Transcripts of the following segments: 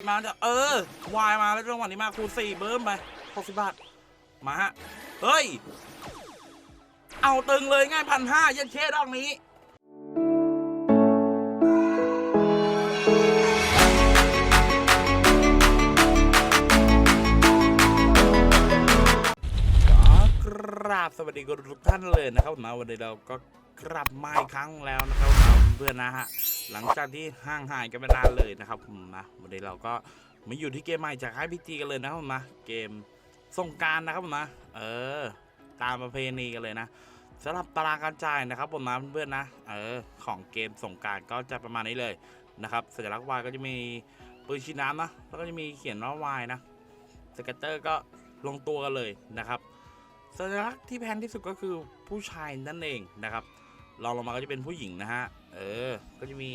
มาจะเออวายมาแล้วจังหวะนี้มาคูณสี่เบิ้มไปหกสิบบาท มาฮะ เฮ้ย เอาตึงเลยง่ายพันห้ายันเชดอกนี้ราบสวัสดีทุกท่านเลยนะครับนะวันนี้เราก็ กลับมาอีกครั้งแล้วนะครับเพื่อนนะฮะหลังจากที่ห่างหายกันไปนานเลยนะครับผมนะวันนี้เราก็มาอยู่ที่เกมใหม่จากค่ายพีจีกันเลยนะครับผมนะเกมสงการนะครับผมนะเออ ตามประเพณีกันเลยนะสำหรับตารางการจ่ายนะครับผมนะเพื่อนๆนะเออของเกมสงการก็จะประมาณนี้เลยนะครับสัญลักษณ์วายก็จะมีปืนชีน้ำนะแล้วก็จะมีเขียนว่าวายนะสเก็ตเตอร์ก็ลงตัวกันเลยนะครับสัญลักษณ์ที่แพงที่สุดก็คือผู้ชายนั่นเองนะครับ รองลงมาก็จะเป็นผู้หญิงนะฮะ เออ ก็จะมี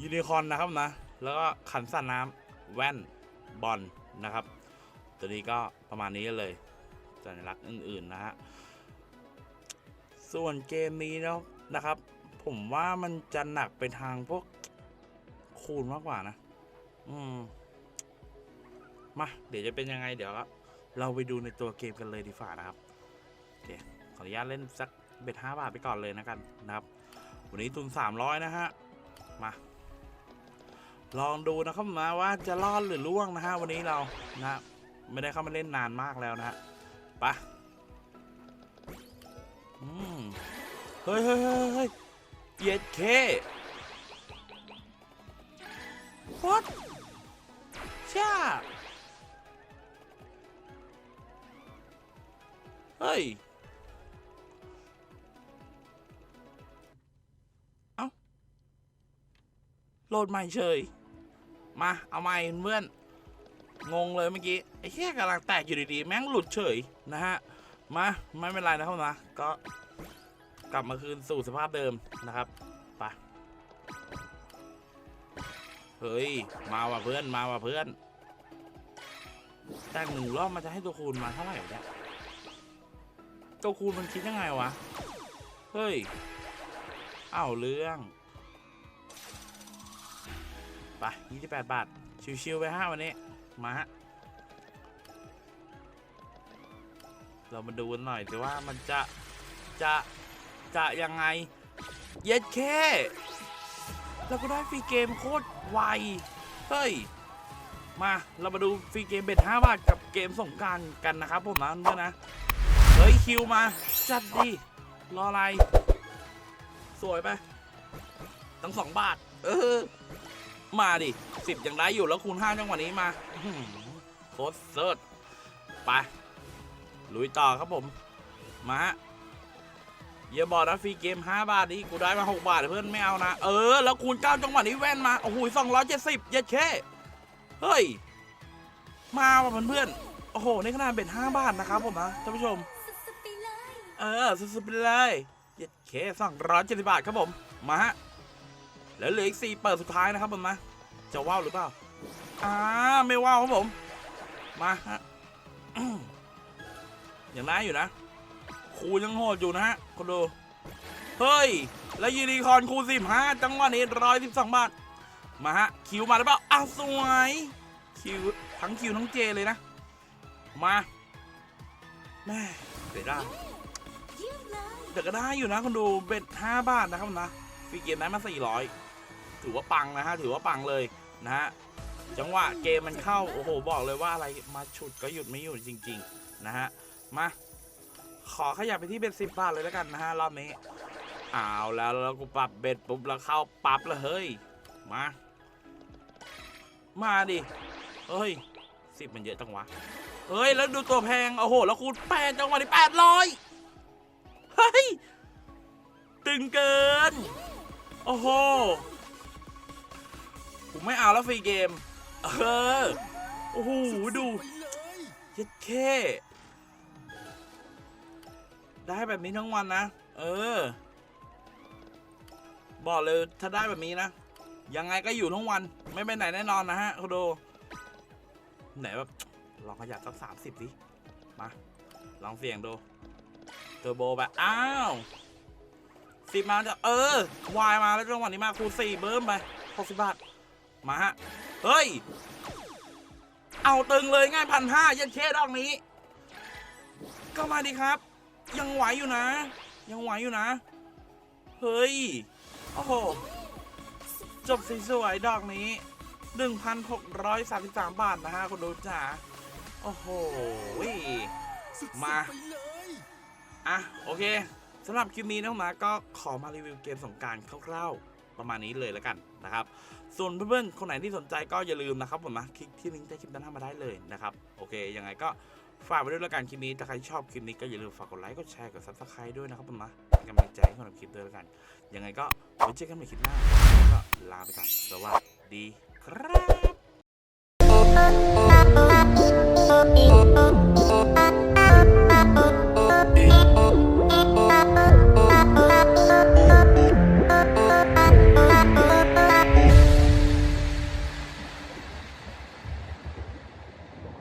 ยูนิคอนนะครับนะ แล้วก็ขันสันน้ำแว่นบอลนะครับ ตัวนี้ก็ประมาณนี้เลยสัญลักษณ์อื่นๆนะฮะ ส่วนเกมนี้เนาะนะครับ ผมว่ามันจะหนักไปทางพวกคูณมากกว่านะ อืม มา เดี๋ยวจะเป็นยังไงเดี๋ยวเราไปดูในตัวเกมกันเลยดีฝ่านะครับ โอเค ขออนุญาตเล่นสัก เบ็ดห้าบาทไปก่อนเลยนะกันนะครับ วันนี้ทุนสามร้อยนะฮะ มา ลองดูนะครับนะว่าจะรอดหรือล่วงนะฮะวันนี้เรานะไม่ได้เข้ามาเล่นนานมากแล้วนะฮะปะอืมเฮ้ยเฮ้ยเฮ้ยเฮ้ยเย็ดเค what ช่าเฮ้ย โหลดใหม่เฉย มาเอาใหม่เพื่อนงงเลยเมื่อกี้ไอ้แค่กำลังแตกอยู่ดีๆ แม่งหลุดเฉยนะฮะ มาไม่เป็นไรนะครับนะ ก็กลับมาคืนสู่สภาพเดิมนะครับไปเฮ้ย มาว่ะเพื่อนมาว่ะเพื่อน แต่หนึ่งรอบมันจะให้ตัวคูณมาเท่าไหร่เนี่ยตัวคูณมันคิดยังไงวะ เฮ้ยอ้าวเรื่อง ไป28 บาท ชิวๆไปห้าวันนี้ มาฮะ เรามาดูกันหน่อยสิว่ามันจะ จะ จะยังไง เย็ดแค่เราก็ได้ฟรีเกมโคตรไว เฮ้ย มาเรามาดูฟรีเกมเบ็ด5บาทกับเกมสงกรารกันนะครับผมนะเพื่อนนะ เฮ้ย คิวมา จัดดิรออะไร สวยไปตั้งสองบาท เออ มาดิสิบยังได้อยู่แล้วคูณห้าจังหวะนี้มาโคตรเซิร์ชไปลุยต่อครับผม มาฮะอย่าบอกนะฟรีเกม 5 บาทนี่กูได้มา 6 บาทเพื่อนไม่เอานะ เออ แล้วคูณ 9 จังหวะนี้แว่นมา โอ้โห270เย็ดแค่เฮ้ย มาว่ะเพื่อนๆโอ้โห ในขนาดเป็น5บาทนะครับผมนะท่านผู้ชม เออ สุดๆไปเลยเย็ดเคสองร้อยเจ็ดสิบบาทครับผม มาฮะ แล้วเหลืออีกสี่เปิดสุดท้ายนะครับผมนะจะว่าวหรือเปล่าอ่าไม่ว่าวครับผม มาฮะอื้อยังได้อยู่นะคูยังโหดอยู่นะฮะคุณดูเฮ้ย แล้วยูนิคอนคูสิบห้าจังหวะนี้ร้อยสิบสองบาท มาฮะ คิวมาหรือเปล่าอ้าวสวยคิวทั้งคิวทั้งเจเลยนะ มาแม่เสียดายแต่ก็ได้อยู่นะคุณดูเบ็ดห้าบาทนะครับนะฟรีเกมได้มาสี่ร้อย ถือว่าปังนะฮะถือว่าปังเลยนะฮะจังหวะเกมมันเข้าโอ้โหบอกเลยว่าอะไรมาฉุดก็หยุดไม่อยู่จริง ๆนะฮะมาขอขยับไปที่เบ็ดสิบบาทเลยแล้วกันนะฮะรอบนี้เอาแล้วแล้วกูปรับเบ็ดปุ๊บแล้วเข้าปรับแล้วเฮ้ยมามาดิเฮ้ยสิบมันเยอะจังวะเฮ้ยแล้วดูตัวแพงโอ้โหแล้วคูณแปดจังหวะนี้แปดร้อยเฮ้ยตึงเกินโอ้โห ผมไม่เอาแล้วฟรีเกม เออ โอ้โห ดูเย็ดเคได้แบบนี้ทั้งวันนะ เออ บอกเลยถ้าได้แบบนี้นะ ยังไงก็อยู่ทั้งวัน ไม่ไปไหนแน่นอนนะฮะคุณดูไหนแบบลองขยับสักสามสิบดิ มา ลองเสี่ยงดูเทอร์โบแบบอ้าวสิบมาจะเออ วายมาแล้วจังหวะนี้มาคูสี่เบิ้มไปหกสิบบาท มาฮะ เฮ้ย เอาตึงเลยง่ายพันห้ายัดเคดอกนี้ ก็มาดีครับ ยังไหวอยู่นะ ยังไหวอยู่นะ เฮ้ย โอ้โห จบสวยๆดอกนี้ 1,633 บาทนะฮะคุณดูจ๋าโอ้โห มา อะ โอเคสำหรับคลิปนี้นะผมนะก็ขอมารีวิวเกมสงการคร่าวๆ ประมาณนี้เลยแล้วกันนะครับ ส่วนเพื่อนๆ คนไหนที่สนใจก็อย่าลืมนะครับผมนะคลิกที่ลิงก์ใต้คลิปด้านล่างมาได้เลยนะครับ โอเค ยังไงก็ฝากไว้ด้วยแล้วกันคลิปนี้ ถ้าใครชอบคลิปนี้ก็อย่าลืมฝากกดไลค์ กดแชร์ กดซับสไครต์ด้วยนะครับผมนะเป็นกำลังใจให้คนทำคลิปด้วยแล้วกัน ยังไงก็ไว้เจอกันในคลิปหน้าแล้วก็ลาไปก่อน สวัสดีครับ